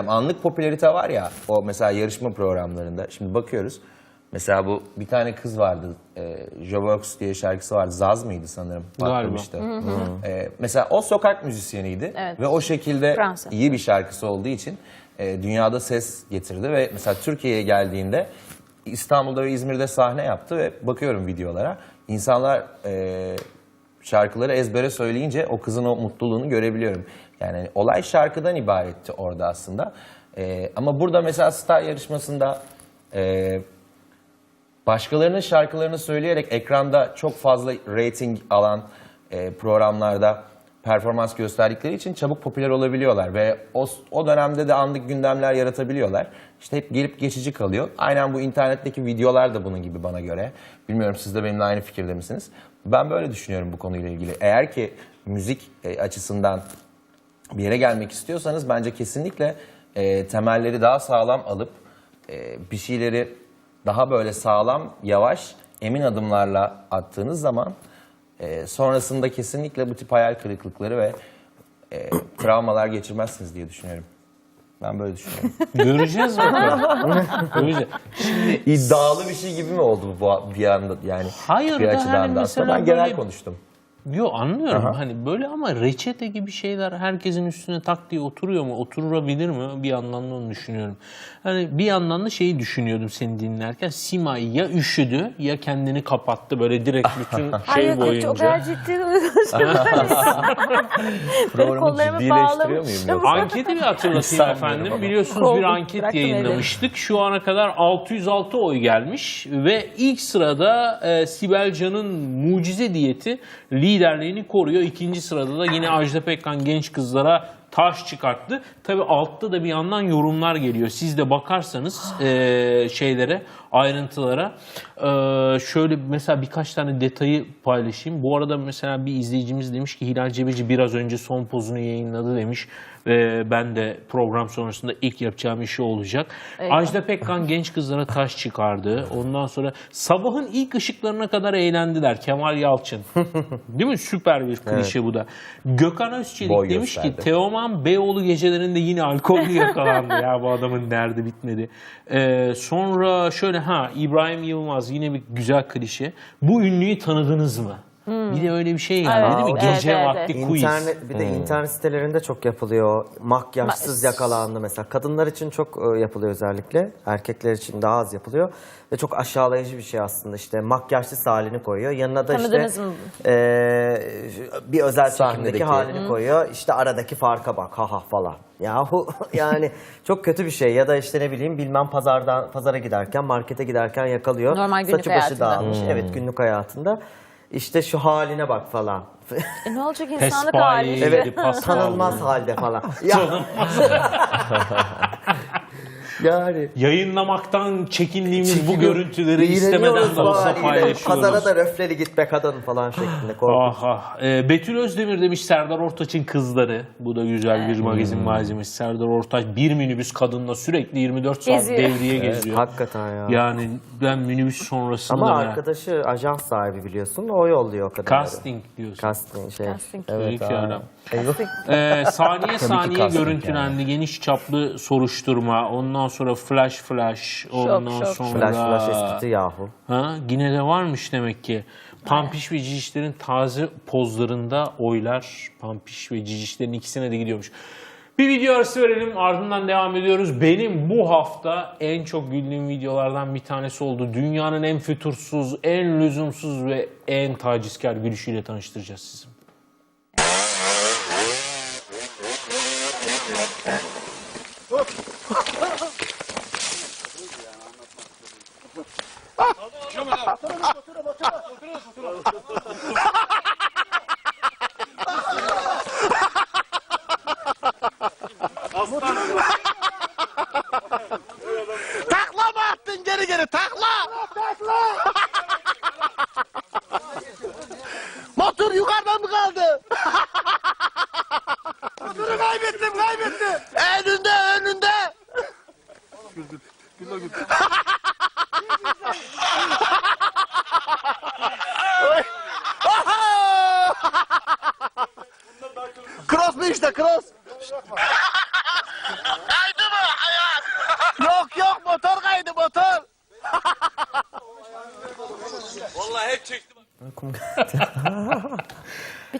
işte anlık popülarite var ya o mesela yarışma programlarında. Şimdi bakıyoruz. Mesela bu bir tane kız vardı. E, Jovox diye şarkısı vardı. Zaz mıydı sanırım? Galiba. Patlamıştı. E, mesela o sokak müzisyeniydi. Evet. Ve o şekilde Fransa. iyi bir şarkısı olduğu için e, dünyada ses getirdi. Ve mesela Türkiye'ye geldiğinde İstanbul'da ve İzmir'de sahne yaptı ve bakıyorum videolara. İnsanlar e, şarkıları ezbere söyleyince o kızın o mutluluğunu görebiliyorum. Yani olay şarkıdan ibaretti orada aslında. E, ama burada mesela Star yarışmasında e, başkalarının şarkılarını söyleyerek ekranda çok fazla rating alan e, programlarda performans gösterdikleri için çabuk popüler olabiliyorlar ve o, o dönemde de anlık gündemler yaratabiliyorlar. İşte hep gelip geçici kalıyor. Aynen bu internetteki videolar da bunun gibi bana göre. Bilmiyorum siz de benimle aynı fikirde misiniz? Ben böyle düşünüyorum bu konuyla ilgili. Eğer ki müzik e, açısından bir yere gelmek istiyorsanız bence kesinlikle e, temelleri daha sağlam alıp e, bir şeyleri daha böyle sağlam, yavaş, emin adımlarla attığınız zaman e, sonrasında kesinlikle bu tip hayal kırıklıkları ve e, travmalar geçirmezsiniz diye düşünüyorum. Ben böyle düşünüyorum. Göreceğiz bakalım. Göreceğiz. İddialı bir şey gibi mi oldu bu bir anda yani Hayır bir da açıdan hani da aslında mesela ben genel böyle- konuştum. Yo anlıyorum hani böyle ama reçete gibi şeyler herkesin üstüne tak diye oturuyor mu? Oturabilir mi? Bir yandan da onu düşünüyorum. Hani bir yandan da şeyi düşünüyordum seni dinlerken. Simay ya üşüdü ya kendini kapattı böyle direkt bütün şey Hayır çok, boyunca. çok kadar ciddi Programı ciddileştiriyor muyum? Anketi bir hatırlatayım efendim. ama. Biliyorsunuz bir anket yayınlamıştık. Şu ana kadar 606 oy gelmiş ve ilk sırada e, Sibel Can'ın mucize diyeti liderliğini koruyor. İkinci sırada da yine Ajda Pekkan genç kızlara taş çıkarttı. Tabi altta da bir yandan yorumlar geliyor. Siz de bakarsanız e, şeylere, ayrıntılara. E, şöyle mesela birkaç tane detayı paylaşayım. Bu arada mesela bir izleyicimiz demiş ki Hilal Cebeci biraz önce son pozunu yayınladı demiş. Ve ben de program sonrasında ilk yapacağım işi olacak. Eyvah. Ajda Pekkan genç kızlara taş çıkardı. Ondan sonra sabahın ilk ışıklarına kadar eğlendiler. Kemal Yalçın. Değil mi? Süper bir klişe bu da. Gökhan Özçelik Boy demiş ki gösterdi. Teoman Beyoğlu gecelerinde yine alkollü yakalandı ya bu adamın derdi bitmedi. Ee, sonra şöyle ha İbrahim Yılmaz yine bir güzel klişe. Bu ünlüyü tanıdınız mı? Bir de öyle bir şey geldi Evet, değil mi? evet, Gece evet, vakti evet. quiz. İnternet, bir de internet sitelerinde çok yapılıyor. Makyajsız Ma- yakalandı mesela. Kadınlar için çok e, yapılıyor özellikle. Erkekler için daha az yapılıyor. Ve çok aşağılayıcı bir şey aslında işte. Makyajsız halini koyuyor. Yanına da Tanıdınız işte mı? e, bir özel Sahnedeki. çekimdeki halini koyuyor. İşte aradaki farka bak ha ha falan. Yahu yani çok kötü bir şey. Ya da işte ne bileyim bilmem pazardan pazara giderken, markete giderken yakalıyor. Normal günlük Saçı başı hayatında. dağılmış. Evet günlük hayatında. İşte şu haline bak falan. E ne olacak insanlık hali. Evet, pastel. tanınmaz halde falan. Ya. yani Yayınlamaktan çekindiğimiz bu görüntüleri istemeden de olsa paylaşıyoruz. Pazara da röfleli git be kadın falan şeklinde korkunç. Ah ah. Ee, Betül Özdemir demiş Serdar Ortaç'ın kızları. Bu da güzel bir magazin malzemesi. Serdar Ortaç bir minibüs kadınla sürekli 24 saat Geziyor. devriye geziyor. Hakikaten ya. Yani ben minibüs sonrasında Ama merak- arkadaşı ajans sahibi biliyorsun. O yolluyor o kadınları. Casting diyorsun. Casting şey. Casting. Evet Peki adam. Eyvah. Ee, saniye saniye casting görüntülendi. Geniş çaplı soruşturma. Ondan sonra flash flash. Ondan şok. sonra... Flash flash eskiti yahu. Ha, yine de varmış demek ki. Pampiş ve Cicişler'in taze pozlarında oylar Pampiş ve Cicişler'in ikisine de gidiyormuş. Bir video arası verelim ardından devam ediyoruz. Benim bu hafta en çok güldüğüm videolardan bir tanesi oldu. Dünyanın en fütursuz, en lüzumsuz ve en tacizkar gülüşüyle tanıştıracağız sizi. 들어봐 들어봐 들어봐 들어봐 들어봐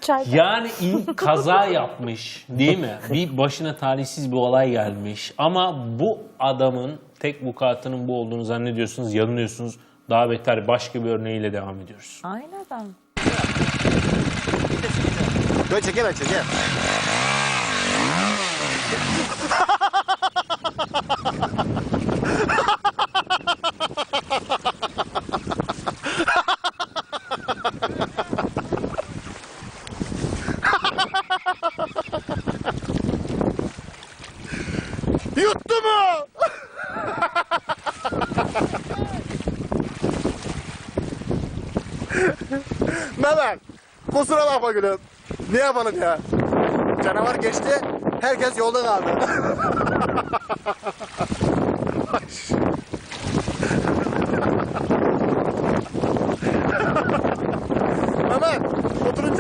çay Yani in- kaza yapmış değil mi? Bir başına talihsiz bir olay gelmiş. Ama bu adamın tek vukuatının bu olduğunu zannediyorsunuz, yanılıyorsunuz. Daha beter başka bir örneğiyle devam ediyoruz. Aynı adam. Böyle çeker çeker. Yuttu mu? Mehmet, kusura bakma gülüm. Ne yapalım ya? Canavar geçti, herkes yolda kaldı. Mehmet, oturun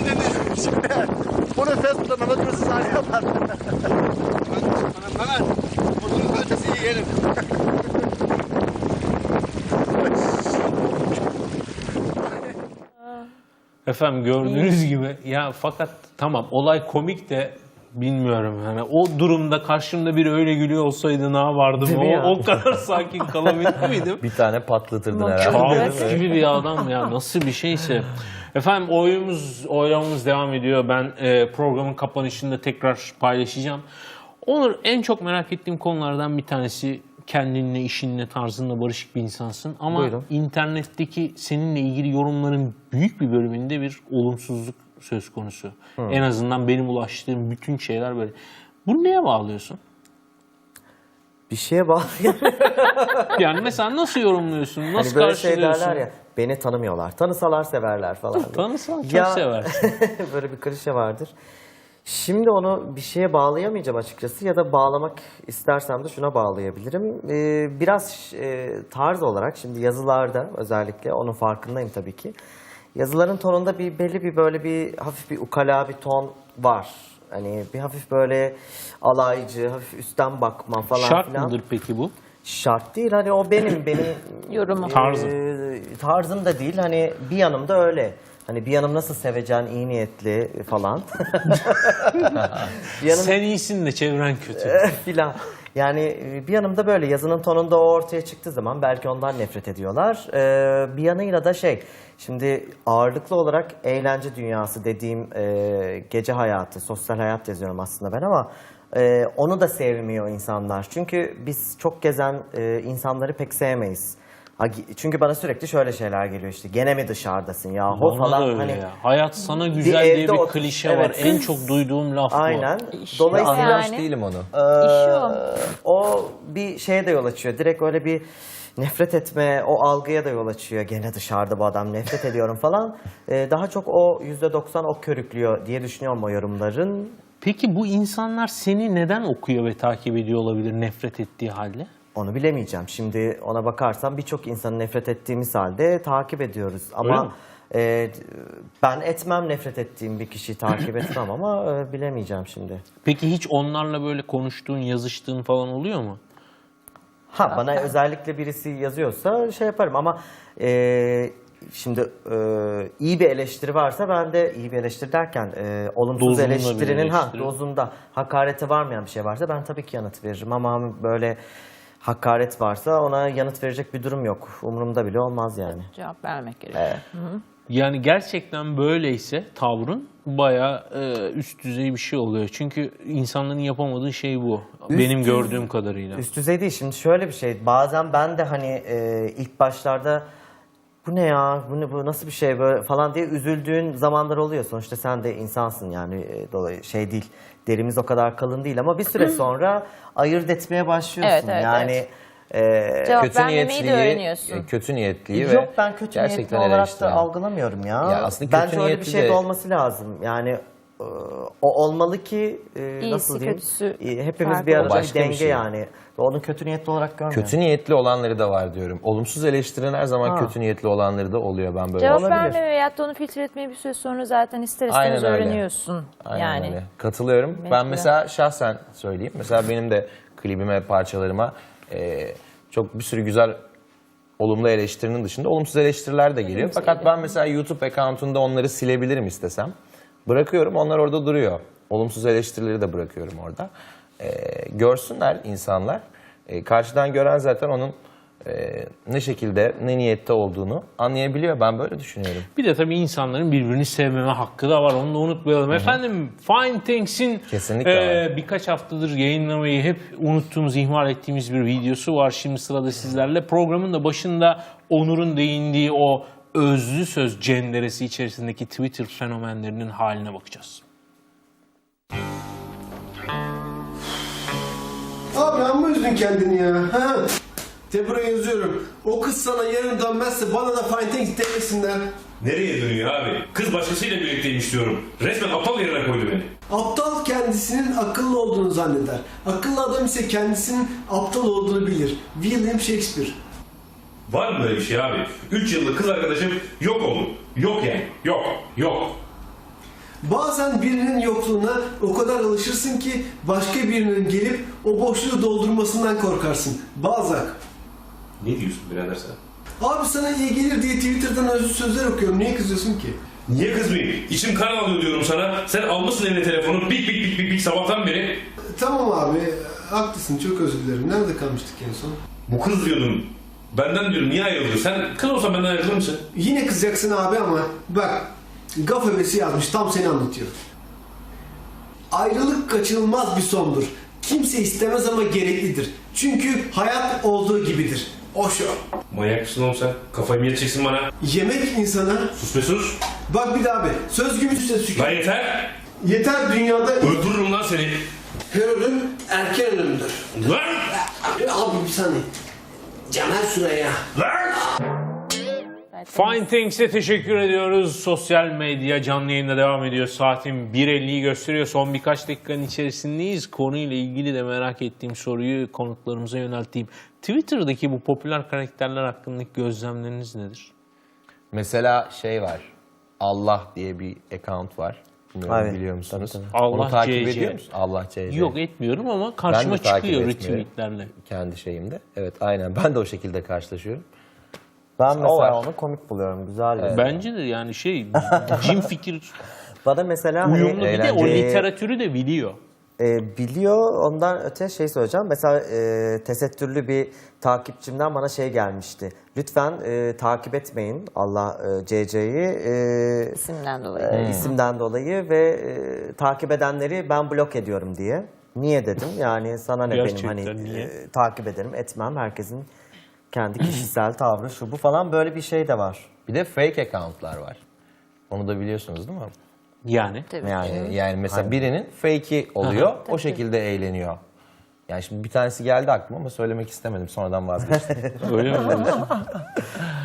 deneyim. Şimdi, bunu Facebook'ta Gülsüz sahne yapar. Mehmet, oturun kalitesi yiyelim. Efendim gördüğünüz gibi ya fakat tamam olay komik de bilmiyorum yani o durumda karşımda biri öyle gülüyor olsaydı ne yapardım Değil mi ya? o, o kadar sakin kalabilir miydim? Bir tane patlatırdın herhalde. Kabus gibi bir adam ya nasıl bir şeyse. Efendim oyumuz, oylamamız devam ediyor. Ben e, programın kapanışında tekrar paylaşacağım. Onur en çok merak ettiğim konulardan bir tanesi kendinle, işinle, tarzınla barışık bir insansın. Ama Buyurun. internetteki seninle ilgili yorumların büyük bir bölümünde bir olumsuzluk söz konusu. En azından benim ulaştığım bütün şeyler böyle. Bunu neye bağlıyorsun? bir şeye bağlı. Yani mesela nasıl yorumluyorsun? hani Nasıl böyle şey karşılıyorsun? derler ya. Beni tanımıyorlar. Tanısalar severler falan. diye. Tanısan çok Ya- seversin. böyle bir klişe vardır. Şimdi onu bir şeye bağlayamayacağım açıkçası ya da bağlamak istersem de şuna bağlayabilirim. Ee, biraz e, tarz olarak şimdi yazılarda özellikle onun farkındayım tabii ki. Yazıların tonunda bir belli bir böyle bir hafif bir ukala bir ton var. Hani bir hafif böyle alaycı, hafif üstten bakma falan Şart filan. mıdır peki bu? Şart değil hani o benim benim Yorumu. Tarzım. Ee, tarzım da değil hani bir yanım da öyle. Hani bir yanım nasıl sevecen, iyi niyetli falan. bir yanım Sen iyisin de çevren kötü. filan. Yani e, bir yanımda böyle yazının tonunda o ortaya çıktığı zaman belki ondan nefret ediyorlar. Ee, bir yanıyla da şey, şimdi ağırlıklı olarak eğlence dünyası dediğim e, gece hayatı, sosyal hayat yazıyorum aslında ben ama e, onu da sevmiyor insanlar. Çünkü biz çok gezen e, insanları pek sevmeyiz. Ha, Çünkü bana sürekli şöyle şeyler geliyor işte gene mi dışarıdasın ya ho Bana falan da öyle hani ya. Hayat sana güzel diye evde bir otur- klişe Evet. var. En çok duyduğum laf bu. aynen. İşi Dolayısıyla Anlamış Yani. değilim onu. İşi o. o bir şeye de yol açıyor. Direkt öyle bir nefret etme, o algıya da yol açıyor. Gene dışarıda bu adam nefret ediyorum falan. Ee, daha çok o %90 o körüklüyor diye düşünüyorum o yorumların. Peki bu insanlar seni neden okuyor ve takip ediyor olabilir nefret ettiği halde? Onu bilemeyeceğim. Şimdi ona bakarsam birçok insanı nefret ettiğimiz halde takip ediyoruz. Ama e, ben etmem nefret ettiğim bir kişiyi takip etmem ama e, bilemeyeceğim şimdi. Peki hiç onlarla böyle konuştuğun, yazıştığın falan oluyor mu? Ha bana özellikle birisi yazıyorsa şey yaparım ama e, şimdi e, iyi bir eleştiri varsa ben de iyi bir eleştiri derken e, olumsuz Dozunda bir eleştirinin ha eleştiri. dozunda hakarete varmayan bir şey varsa ben tabii ki yanıt veririm ama böyle hakaret varsa ona yanıt verecek bir durum yok. Umurumda bile olmaz yani. Cevap vermek gerekiyor. Yani gerçekten böyleyse tavrın bayağı e, üst düzey bir şey oluyor. Çünkü insanların yapamadığı şey bu. Benim düz- gördüğüm kadarıyla. Üst düzey değil. Şimdi şöyle bir şey. Bazen ben de hani e, ilk başlarda bu ne ya, bu, ne, bu nasıl bir şey böyle falan diye üzüldüğün zamanlar oluyor. Sonuçta sen de insansın yani e, dolayı şey değil. Derimiz o kadar kalın değil ama bir süre sonra ayırt etmeye başlıyorsun. Evet, evet, yani e, Cevap kötü vermemeyi de niyetliyi, öğreniyorsun. kötü niyetliyi ve Yok ben kötü niyetli gerçekten olarak da eleştiren. algılamıyorum ya. Ya aslında Bence kötü öyle bir niyetli şey de de- olması lazım. Yani o olmalı ki e, nasıl diyeyim? kötüsü E, hepimiz farklı bir arada bir Başka bir denge şey. yani. Onu kötü niyetli olarak görmüyorum. Kötü niyetli olanları da var diyorum. Olumsuz eleştiren her zaman Ha. kötü niyetli olanları da oluyor ben böyle. Cevap Olabilir. verme veyahut da onu filtre etmeyi bir süre sonra zaten ister Aynen istemez öyle. öğreniyorsun. Aynen yani öyle. Katılıyorum. Ben mesela şahsen söyleyeyim. Mesela benim de klibime, parçalarıma e, çok bir sürü güzel olumlu eleştirinin dışında olumsuz eleştiriler de geliyor. Fakat ben mesela YouTube account'unda onları silebilirim istesem. Bırakıyorum onlar orada duruyor. Olumsuz eleştirileri de bırakıyorum orada. Ee, görsünler insanlar. Ee, karşıdan gören zaten onun e, ne şekilde, ne niyette olduğunu anlayabiliyor. Ben böyle düşünüyorum. Bir de tabii insanların birbirini sevmeme hakkı da var. Onu da unutmayalım. Efendim Fine Things'in Kesinlikle e, birkaç haftadır yayınlamayı hep unuttuğumuz, ihmal ettiğimiz bir videosu var. Şimdi sırada sizlerle. Programın da başında Onur'un değindiği o özlü söz cenderesi içerisindeki Twitter fenomenlerinin haline bakacağız. Abi amma üzdün kendini ya. Ha? De buraya yazıyorum. O kız sana yarın dönmezse bana da fine things demesinler. Nereye dönüyor abi? Kız başkasıyla birlikteymiş diyorum. Resmen aptal yerine koydu beni. Aptal kendisinin akıllı olduğunu zanneder. Akıllı adam ise kendisinin aptal olduğunu bilir. William Shakespeare. Var mı böyle bir şey abi? 3 yıllık kız arkadaşım yok oldu. Yok yani. Yok. Yok. Bazen birinin yokluğuna o kadar alışırsın ki başka birinin gelip o boşluğu doldurmasından korkarsın. Bazak. Ne diyorsun birader sen? Abi sana iyi gelir diye Twitter'dan özlü sözler okuyorum. Niye kızıyorsun ki? Niye kızmayayım? İçim kan alıyor diyorum sana. Sen almışsın eline telefonu. Bik bik bik bik bik sabahtan beri. Tamam abi. Haklısın. Çok özür dilerim. Nerede kalmıştık en son? Bu kız diyordum. Benden diyorum niye ayrılıyor? Sen kız olsan benden ayrılır mısın? Yine kızacaksın abi ama bak gaf öbesi yazmış tam seni anlatıyor. Ayrılık kaçınılmaz bir sondur. Kimse istemez ama gereklidir. Çünkü hayat olduğu gibidir. Oşo. Manyak mısın oğlum sen? Kafayı mı yeteceksin bana? Yemek insana... Sus be sus. Bak bir daha abi. Söz gümüşse sükun. Lan yeter. Yeter dünyada Öldürürüm lan seni. her ölüm erken ölümdür. Lan! Abi bir saniye. Süreyya. Lan! Fine Things'e teşekkür ediyoruz. Sosyal medya canlı yayında devam ediyor. Saatin 1.50'yi gösteriyor. Son birkaç dakikanın içerisindeyiz. Konuyla ilgili de merak ettiğim soruyu konuklarımıza yönelteyim. Twitter'daki bu popüler karakterler hakkındaki gözlemleriniz nedir? Mesela şey var. Allah diye bir account var. Bilmiyorum Evet, biliyor musunuz? tabii, tabii. Onu Allah takip CC. ediyor musun? Allah CC. Yok etmiyorum ama karşıma çıkıyor retweetlerle. Kendi şeyimde. Evet aynen ben de o şekilde karşılaşıyorum. Ben var. mesela onu komik buluyorum. Güzel. bir- Bence de yani şey cin fikir Bana mesela hani, uyumlu bir de o literatürü de biliyor. E, biliyor. Ondan öte şey söyleyeceğim. Mesela e, tesettürlü bir takipçimden bana şey gelmişti. Lütfen e, takip etmeyin Allah e, CC'yi. E, İsimden dolayı. e, isimden dolayı ve e, takip edenleri ben blok ediyorum diye. Niye dedim? Yani sana ne benim Gerçekten hani niye? e, takip ederim etmem herkesin kendi kişisel tavrı şu bu falan böyle bir şey de var. Bir de fake accountlar var. Onu da biliyorsunuz değil mi? Yani. Tabii. Yani, yani mesela birinin fake'i oluyor, o şekilde eğleniyor. Yani şimdi bir tanesi geldi aklıma ama söylemek istemedim. Sonradan vazgeçtim. Öyle mi?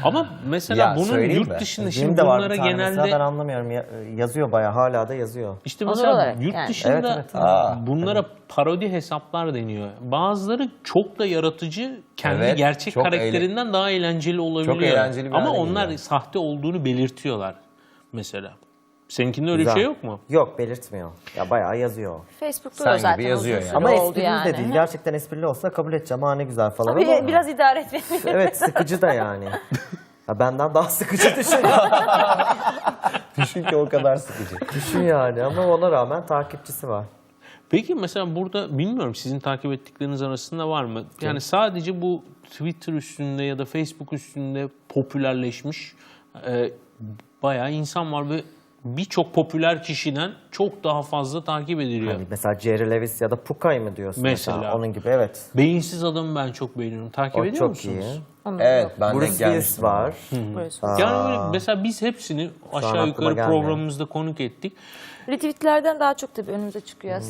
Ama mesela Ya bunun söyleyeyim yurt dışında Benim şimdi de var bunlara bir tane mesela, ben genelde anlamıyorum Ya- yazıyor bayağı hala da yazıyor. işte Onur mesela olarak yurt yani. dışında Evet, evet. Aa, bunlara parodi hesaplar deniyor. Bazıları çok da yaratıcı, kendi Evet, gerçek çok karakterinden daha eğlenceli olabiliyor. eğlenceli bir Ama hale onlar geliyor. sahte olduğunu belirtiyorlar mesela. Seninkinde öyle bir Güzel. şey yok mu? Yok belirtmiyor. Ya bayağı yazıyor. Facebook'ta Sen da zaten gibi yazıyor uzun yani. süre Ama oldu esprili yani. de değil. Gerçekten esprili olsa kabul edeceğim. Ha ne güzel falan Tabii ama. biraz idare etmeli. Evet sıkıcı da yani. Ya benden daha sıkıcı düşün. düşün ki o kadar sıkıcı. düşün yani ama ona rağmen takipçisi var. Peki mesela burada bilmiyorum sizin takip ettikleriniz arasında var mı? Yani sadece bu Twitter üstünde ya da Facebook üstünde popülerleşmiş e, bayağı insan var ve birçok popüler kişiden çok daha fazla takip ediliyor. Hani mesela Jerry Lewis ya da Pukay mı diyorsun mesela? Mesela. Onun gibi evet. Beyinsiz adamı ben çok beğeniyorum. Takip O ediyor çok musunuz? iyi. Evet ben Bruce de Willis gelmiştim. var. Yani böyle mesela biz hepsini aşağı yukarı gelmiyor. programımızda konuk ettik. Retweetlerden daha çok tabii önümüze çıkıyor aslında.